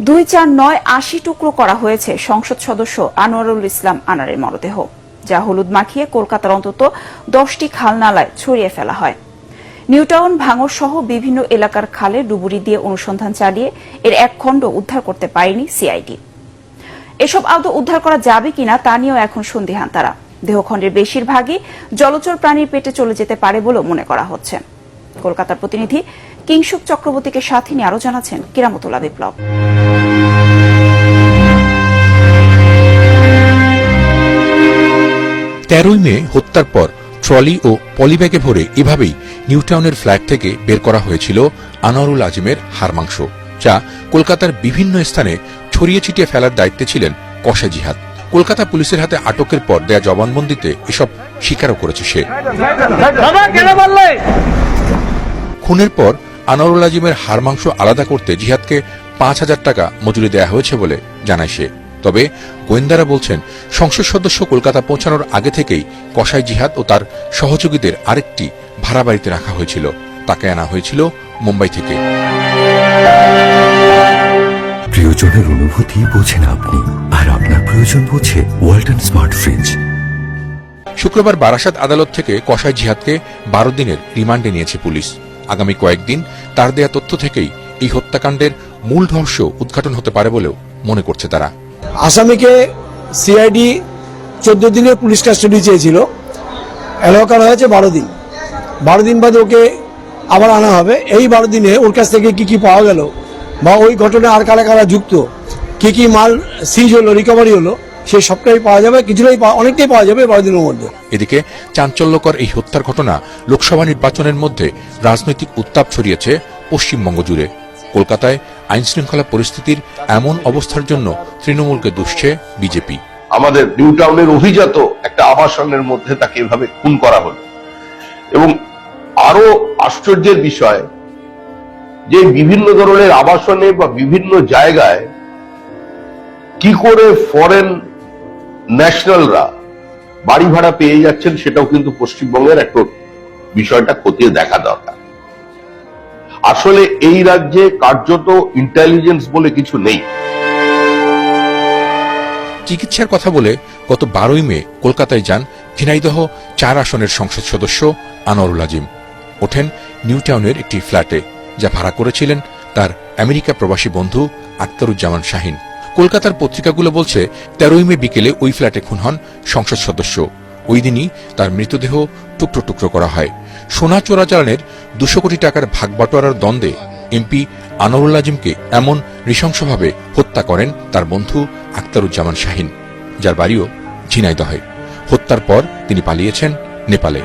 দুই চার নয় আশি টুকরো করা হয়েছে সংসদ সদস্য আনোয়ারুল ইসলাম আনারের মরদেহ, যা হলুদ মাখিয়ে কলকাতার অন্তত দশটি খালনালায় ছড়িয়ে ফেলা হয়। নিউটাউন ভাঙর সহ বিভিন্ন এলাকার খালে ডুবুরি দিয়ে অনুসন্ধান চালিয়ে এর এক খণ্ড উদ্ধার করতে পারেনি সিআইডি। এসব আদৌ উদ্ধার করা যাবে কিনা তা নিয়েও এখন সন্দিহান তারা। দেহখণ্ডের বেশিরভাগই জলচর প্রাণীর পেটে চলে যেতে পারে বলেও মনে করা হচ্ছে। কলকাতার প্রতিনিধি কিংসুক চক্রবর্তীকে সাথে নিয়ে আরও জানাচ্ছেন কিরামতুল্লাহ বিপ্লব। তেরোই মে হত্যার পর ট্রলি ও পলিব্যাগে ভরে এভাবেই নিউটাউনের ফ্ল্যাট থেকে বের করা হয়েছিল আনোয়ারুল আজিমের হাড় মাংস যা কলকাতার বিভিন্ন স্থানে ছড়িয়ে ছিটিয়ে ফেলার দায়িত্বে ছিলেন কষা জিহাদ। কলকাতা পুলিশের হাতে আটকের পর দেয়া জবানবন্দিতে এসব স্বীকারও করেছে সে। খুনের পর আনোয়ারুল আজিমের হাড় মাংস আলাদা করতে জিহাদকে পাঁচ হাজার টাকা মজুরি দেয়া হয়েছে বলে জানায় সে। তবে গোয়েন্দারা বলছেন সংসদ সদস্য কলকাতা পৌঁছানোর আগে থেকেই কসাই জিহাদ ও তার সহযোগীদের আরেকটি ভাড়া বাড়িতে রাখা হয়েছিল। তাকে আনা হয়েছিল মুম্বাই থেকে। প্রিয়জনের অনুভূতি বোঝেন আপনি আর আপনার প্রয়োজন বোঝে ওয়ালটন স্মার্ট ফ্রিজ। শুক্রবার বারাসাত আদালত থেকে কসাই জিহাদকে বারো দিনের রিমান্ডে নিয়েছে পুলিশ। আগামী কয়েকদিন তার দেয়া তথ্য থেকেই এই হত্যাকাণ্ডের মূল রহস্য উদ্ঘাটন হতে পারে বলেও মনে করছে তারা। আসামিকে সিআইডি চোদ্দ দিনের পুলিশ কাস্টডি চেয়েছিল। করা হয়েছে বারো দিন। বারো দিন বাদে ওকে আবার আনা হবে। এই বারো দিনে ওর কাছ থেকে কি কি পাওয়া গেল বা ওই ঘটনায় আর কারা কারা যুক্ত, কি কি মাল সিজ হলো রিকভারি হলো সেই সবটাই পাওয়া যাবে কিছুটাই পাওয়া- অনেকটাই পাওয়া যাবে বারো দিনের মধ্যে। এদিকে চাঞ্চল্যকর এই হত্যার ঘটনা লোকসভা নির্বাচনের মধ্যে রাজনৈতিক উত্তাপ ছড়িয়েছে পশ্চিমবঙ্গ জুড়ে। কলকাতায় আইন শৃঙ্খলা পরিস্থিতির এমন অবস্থার জন্য তৃণমূলকে দুষছে বিজেপি। আমাদের নিউ টাউনের অভিজাত একটা আবাসনের মধ্যে তাকে এভাবে খুন করা হলো। এবং আরও আশ্চর্যের বিষয় যে বিভিন্ন ধরনের আবাসনে বা বিভিন্ন জায়গায় কি করে ফরেন ন্যাশনালরা বাড়ি ভাড়া পেয়ে যাচ্ছেন সেটাও কিন্তু পশ্চিমবঙ্গের একটা বিষয়টা খতিয়ে দেখা দরকার। আসলে এই রাজ্যে কার্যত ইন্টেলিজেন্স বলে কিছু নেই। চিকিৎসার কথা বলে গত বারোই মে কলকাতায় যান ঝিনাইদহ চার আসনের সংসদ সদস্য আনোয়ারুল আজিম। ওঠেন নিউ টাউনের একটি ফ্ল্যাটে, যা ভাড়া করেছিলেন তার আমেরিকা প্রবাসী বন্ধু আক্তারুজ্জামান শাহিন। কলকাতার পত্রিকাগুলো বলছে, তেরোই মে বিকেলে ওই ফ্ল্যাটে খুন হন সংসদ সদস্য। ওই দিনই তার মৃতদেহ টুকরো টুকরো করা হয়। সোনা চোরাচালানের দুশো কোটি টাকার ভাগ বাটোয়ারার দ্বন্দ্বে এমপি আনোয়ারুল আজিমকে এমন নৃশংসভাবে হত্যা করেন তার বন্ধু আক্তারুজ্জামান শাহিন, যার বাড়িও ঝিনাইদহে। হত্যার পর তিনি পালিয়েছেন নেপালে।